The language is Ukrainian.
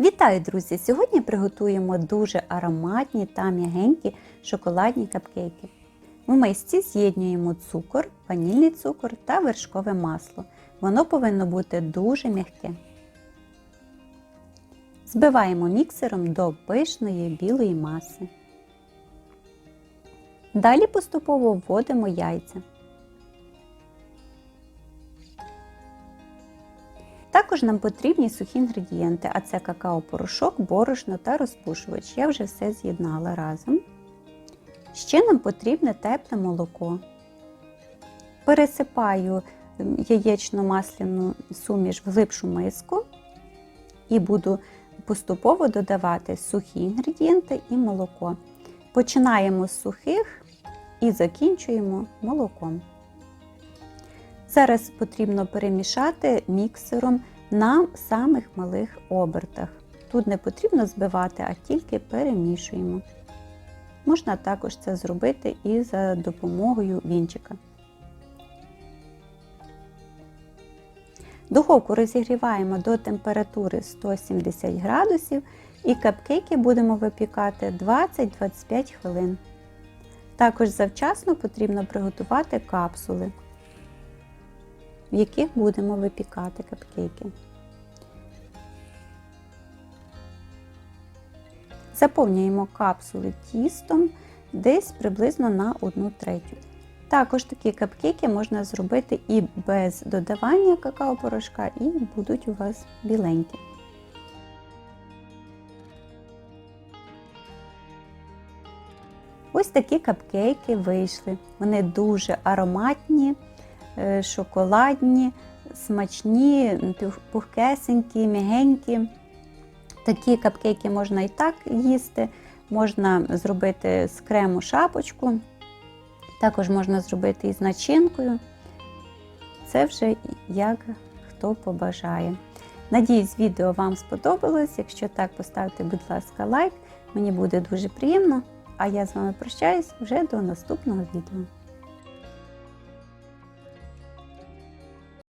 Вітаю, друзі! Сьогодні приготуємо дуже ароматні та м'ягенькі шоколадні капкейки. У мисці з'єднуємо цукор, ванільний цукор та вершкове масло. Воно повинно бути дуже м'яке. Збиваємо міксером до пишної білої маси. Далі поступово вводимо яйця. Також нам потрібні сухі інгредієнти, а це какао-порошок, борошно та розпушувач. Я вже все з'єднала разом. Ще нам потрібне тепле молоко. Пересипаю яєчно-масляну суміш в глибшу миску і буду поступово додавати сухі інгредієнти і молоко. Починаємо з сухих і закінчуємо молоком. Зараз потрібно перемішати міксером на самих малих обертах. Тут не потрібно збивати, а тільки перемішуємо. Можна також це зробити і за допомогою вінчика. Духовку розігріваємо до температури 170 градусів і капкейки будемо випікати 20-25 хвилин. Також завчасно потрібно приготувати капсули в яких будемо випікати капкейки. Заповнюємо капсули тістом десь приблизно на 1 третю. Також такі капкейки можна зробити і без додавання какао-порошка, і будуть у вас біленькі. Ось такі капкейки вийшли. Вони дуже ароматні, шоколадні, смачні, пухкесенькі, м'ягенькі. Такі капкейки можна і так їсти, можна зробити з крему шапочку, також можна зробити із начинкою. Це вже як хто побажає. Надіюсь, відео вам сподобалось. Якщо так, поставте, будь ласка, лайк. Мені буде дуже приємно. А я з вами прощаюсь вже до наступного відео.